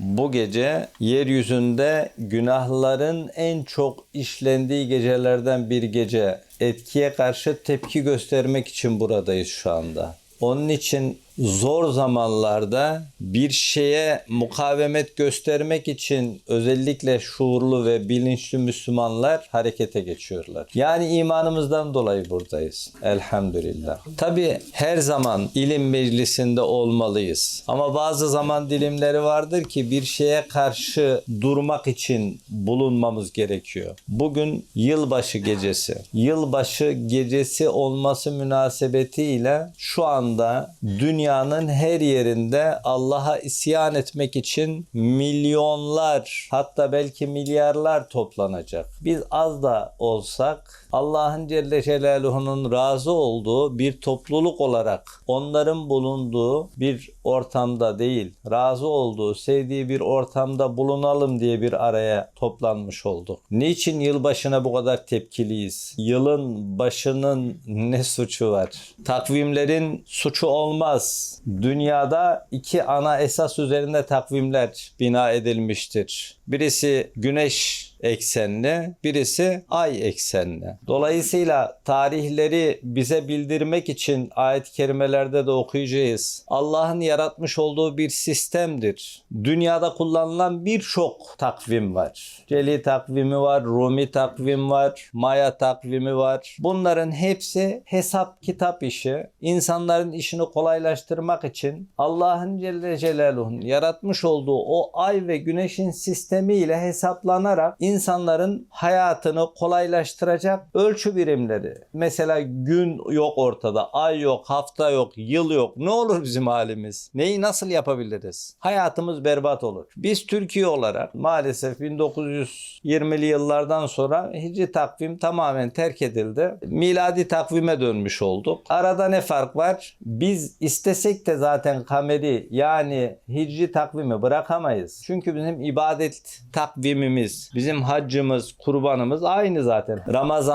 Bu gece yeryüzünde günahların en çok işlendiği gecelerden bir gece. Etkiye karşı tepki göstermek için buradayız şu anda. Onun için zor zamanlarda bir şeye mukavemet göstermek için özellikle şuurlu ve bilinçli Müslümanlar harekete geçiyorlar. Yani imanımızdan dolayı buradayız. Elhamdülillah. Tabi her zaman ilim meclisinde olmalıyız. Ama bazı zaman dilimleri vardır ki bir şeye karşı durmak için bulunmamız gerekiyor. Bugün yılbaşı gecesi. Yılbaşı gecesi olması münasebetiyle şu anda dünyanın her yerinde Allah'a isyan etmek için milyonlar hatta belki milyarlar toplanacak. Biz az da olsak Allah'ın Celle Celaluhu'nun razı olduğu bir topluluk olarak onların bulunduğu bir ortamda değil, razı olduğu, sevdiği bir ortamda bulunalım diye bir araya toplanmış olduk. Niçin yılbaşına bu kadar tepkiliyiz? Yılın başının ne suçu var? Takvimlerin suçu olmaz. Dünyada iki ana esas üzerinde takvimler bina edilmiştir. Birisi güneş eksenli, birisi ay eksenli. Dolayısıyla tarihleri bize bildirmek için ayet-i kerimelerde de okuyacağız. Allah'ın yaratmış olduğu bir sistemdir. Dünyada kullanılan birçok takvim var. Celi takvimi var, Rumi takvim var, Maya takvimi var. Bunların hepsi hesap kitap işi. İnsanların işini kolaylaştırmak için Allah'ın Celle Celaluhu'nun yaratmış olduğu o ay ve güneşin sistemiyle hesaplanarak insanların hayatını kolaylaştıracak ölçü birimleri. Mesela gün yok ortada, ay yok, hafta yok, yıl yok. Ne olur bizim halimiz? Neyi nasıl yapabiliriz? Hayatımız berbat olur. Biz Türkiye olarak maalesef 1920'li yıllardan sonra hicri takvim tamamen terk edildi. Miladi takvime dönmüş olduk. Arada ne fark var? Biz istesek de zaten kameri yani hicri takvimi bırakamayız. Çünkü bizim ibadet takvimimiz, bizim haccımız, kurbanımız aynı zaten.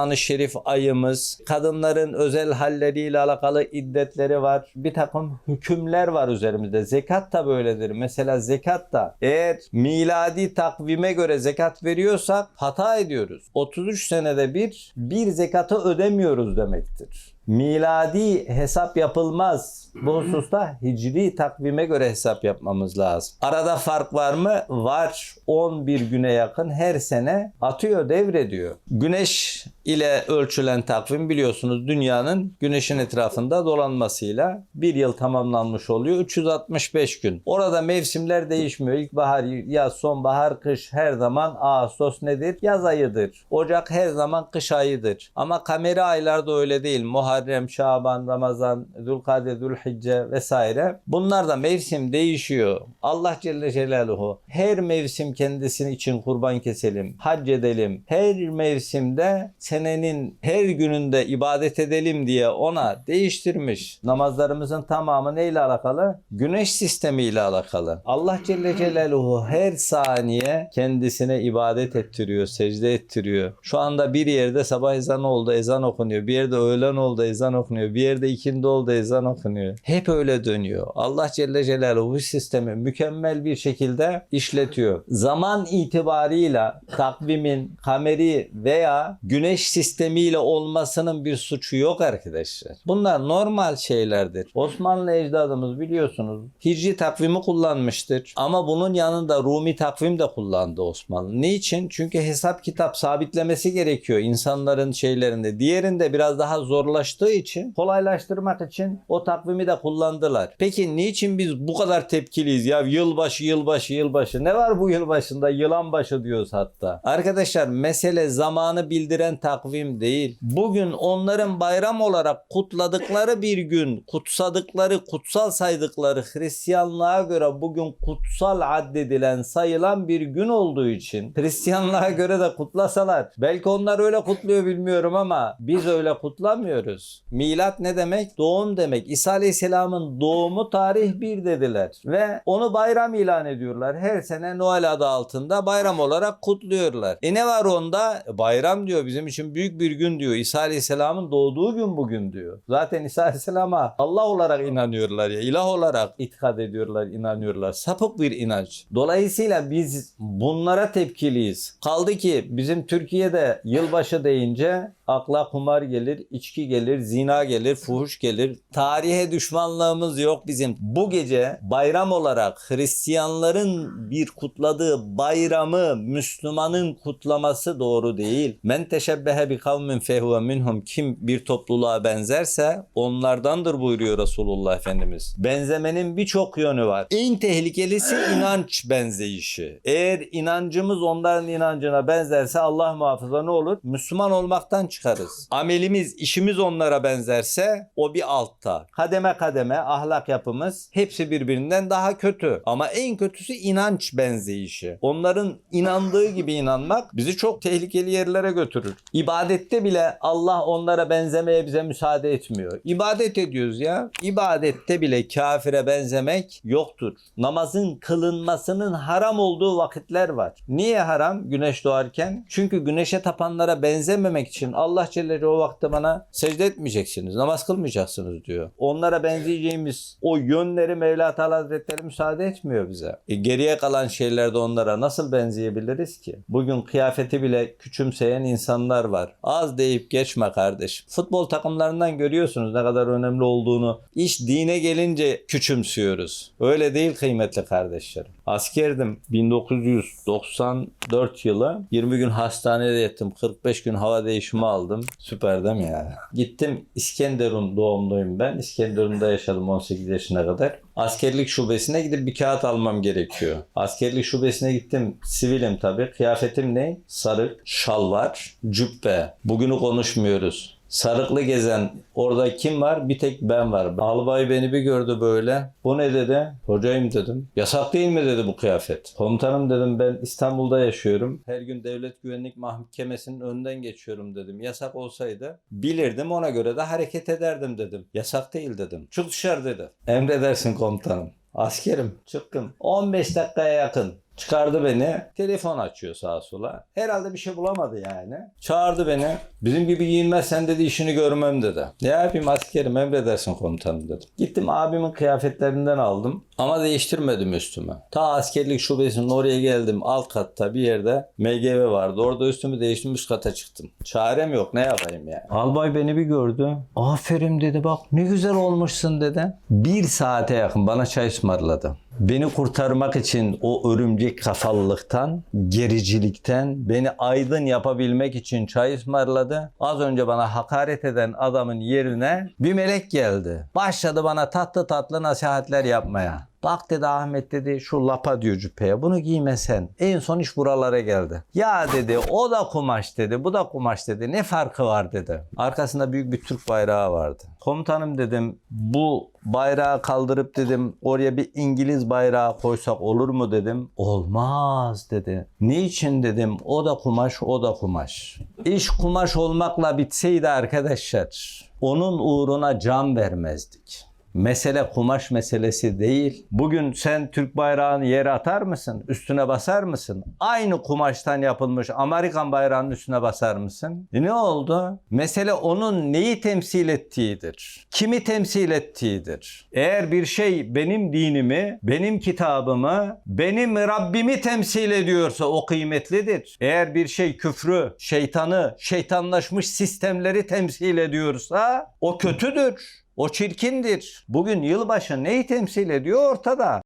Ramazan-ı Şerif ayımız, kadınların özel halleriyle alakalı iddetleri var. Bir takım hükümler var üzerimizde. Zekat da böyledir. Mesela zekat da eğer miladi takvime göre zekat veriyorsak hata ediyoruz. 33 senede bir bir zekatı ödemiyoruz demektir. Miladi hesap yapılmaz. Bu hususta hicri takvime göre hesap yapmamız lazım. Arada fark var mı? Var. 11 güne yakın her sene atıyor, devrediyor. Güneş ile ölçülen takvim biliyorsunuz dünyanın güneşin etrafında dolanmasıyla bir yıl tamamlanmış oluyor. 365 gün. Orada mevsimler değişmiyor. İlkbahar, yaz, sonbahar, kış her zaman Ağustos nedir? Yaz ayıdır. Ocak her zaman kış ayıdır. Ama kameri aylarda öyle değil. Muharrem, Şaban, Ramazan, Zülkade, Zülhicce vesaire. Bunlar da mevsim değişiyor. Allah Celle Celaluhu her mevsim kendisini için kurban keselim, hac edelim. Her mevsimde senenin her gününde ibadet edelim diye ona değiştirmiş. Namazlarımızın tamamı neyle alakalı? Güneş sistemiyle alakalı. Allah Celle Celaluhu her saniye kendisine ibadet ettiriyor, secde ettiriyor. Şu anda bir yerde sabah ezanı oldu, ezan okunuyor. Bir yerde öğlen oldu, ezan okunuyor. Bir yerde ikindi oldu, ezan okunuyor. Hep öyle dönüyor. Allah Celle Celaluhu sistemi mükemmel bir şekilde işletiyor. Zaman itibarıyla takvimin kameri veya güneş sistemiyle olmasının bir suçu yok arkadaşlar. Bunlar normal şeylerdir. Osmanlı ecdadımız biliyorsunuz hicri takvimi kullanmıştır. Ama bunun yanında Rumi takvim de kullandı Osmanlı. Niçin? Çünkü hesap kitap sabitlemesi gerekiyor insanların şeylerinde. Diğerinde biraz daha zorlaştığı için kolaylaştırmak için o takvimi de kullandılar. Peki niçin biz bu kadar tepkiliyiz ya yılbaşı yılbaşı yılbaşı ne var bu yılbaşında yılan başı diyoruz hatta. Arkadaşlar mesele zamanı bildiren takvim değil. Bugün onların bayram olarak kutladıkları bir gün, kutsadıkları, kutsal saydıkları Hristiyanlığa göre bugün kutsal addedilen, sayılan bir gün olduğu için Hristiyanlığa göre de kutlasalar belki onlar öyle kutluyor bilmiyorum ama biz öyle kutlamıyoruz. Milat ne demek? Doğum demek. İsa Aleyhisselam'ın doğumu tarih bir dediler ve onu bayram ilan ediyorlar. Her sene Noel adı altında bayram olarak kutluyorlar. E ne var onda? Bayram diyor bizim için için büyük bir gün diyor. İsa Aleyhisselam'ın doğduğu gün bugün diyor. Zaten İsa Aleyhisselam'a Allah olarak inanıyorlar ya. ilah olarak itikad ediyorlar, inanıyorlar. Sapık bir inanç. Dolayısıyla biz bunlara tepkiliyiz. Kaldı ki bizim Türkiye'de yılbaşı deyince akla kumar gelir, içki gelir, zina gelir, fuhuş gelir. Tarihe düşmanlığımız yok bizim. Bu gece bayram olarak Hristiyanların bir kutladığı bayramı Müslümanın kutlaması doğru değil. Men teşebbehe bi kavmin fehuve minhum. Kim bir topluluğa benzerse onlardandır buyuruyor Resulullah Efendimiz. Benzemenin birçok yönü var. En tehlikelisi inanç benzeyişi. Eğer inancımız onların inancına benzerse Allah muhafaza ne olur? Müslüman olmaktan çıkarız. Amelimiz, işimiz onlara benzerse o bir altta. Kademe kademe ahlak yapımız hepsi birbirinden daha kötü. Ama en kötüsü inanç benzeyişi. Onların inandığı gibi inanmak bizi çok tehlikeli yerlere götürür. İbadette bile Allah onlara benzemeye bize müsaade etmiyor. İbadet ediyoruz ya. İbadette bile kafire benzemek yoktur. Namazın kılınmasının haram olduğu vakitler var. Niye haram güneş doğarken? Çünkü güneşe tapanlara benzememek için Allah Celle o vakte bana secde etmeyeceksiniz. Namaz kılmayacaksınız diyor. Onlara benzeyeceğimiz o yönleri Mevla Teala Hazretleri müsaade etmiyor bize. E geriye kalan şeylerde onlara nasıl benzeyebiliriz ki? Bugün kıyafeti bile küçümseyen insanlar var. Az deyip geçme kardeşim. Futbol takımlarından görüyorsunuz ne kadar önemli olduğunu. İş dine gelince küçümsüyoruz. Öyle değil kıymetli kardeşlerim. Askerdim 1994 yılı. 20 gün hastanede yattım. 45 gün hava değişimi aldım. Süper değil mi ya? Gittim İskenderun doğumluyum ben. İskenderun'da yaşadım 18 yaşına kadar. Askerlik şubesine gidip bir kağıt almam gerekiyor. Askerlik şubesine gittim. Sivilim tabii. Kıyafetim ne? Sarık, şalvar, cübbe. Bugünü konuşmuyoruz. Sarıklı gezen orada kim var? Bir tek ben var. Albay beni bir gördü böyle. Bu ne dedi? Hocayım dedim. Yasak değil mi dedi bu kıyafet. Komutanım dedim ben İstanbul'da yaşıyorum. Her gün devlet güvenlik mahkemesinin önünden geçiyorum dedim. Yasak olsaydı bilirdim ona göre de hareket ederdim dedim. Yasak değil dedim. Çık dışarı dedi. Emredersin komutanım. Askerim çıktım. 15 dakikaya yakın. Çıkardı beni. Telefon açıyor sağa sola. Herhalde bir şey bulamadı yani. Çağırdı beni. Bizim gibi giyinmezsen dedi işini görmem dedi. Ne yapayım askerim emredersin komutanım dedim. Gittim abimin kıyafetlerinden aldım. Ama değiştirmedim üstümü. Ta askerlik şubesinin oraya geldim. Alt katta bir yerde MGV vardı. Orada üstümü değiştim üst kata çıktım. Çarem yok ne yapayım yani. Albay beni bir gördü. Aferin dedi bak ne güzel olmuşsun dedi. Bir saate yakın bana çay ısmarladı. Beni kurtarmak için o örümcek kafalılıktan, gericilikten, beni aydın yapabilmek için çay ısmarladı. Az önce bana hakaret eden adamın yerine bir melek geldi. Başladı bana tatlı tatlı nasihatler yapmaya. Bak dedi Ahmet dedi şu lapa diyor cübbeye bunu giymesen. En son iş buralara geldi. Ya dedi o da kumaş dedi bu da kumaş dedi ne farkı var dedi. Arkasında büyük bir Türk bayrağı vardı. Komutanım dedim bu bayrağı kaldırıp dedim oraya bir İngiliz bayrağı koysak olur mu dedim. Olmaz dedi. Niçin dedim o da kumaş o da kumaş. İş kumaş olmakla bitseydi arkadaşlar onun uğruna can vermezdik. Mesele kumaş meselesi değil. Bugün sen Türk bayrağını yere atar mısın? Üstüne basar mısın? Aynı kumaştan yapılmış Amerikan bayrağının üstüne basar mısın? E ne oldu? Mesele onun neyi temsil ettiğidir. Kimi temsil ettiğidir. Eğer bir şey benim dinimi, benim kitabımı, benim Rabbimi temsil ediyorsa o kıymetlidir. Eğer bir şey küfrü, şeytanı, şeytanlaşmış sistemleri temsil ediyorsa o kötüdür. O çirkindir. Bugün yılbaşı neyi temsil ediyor ortada.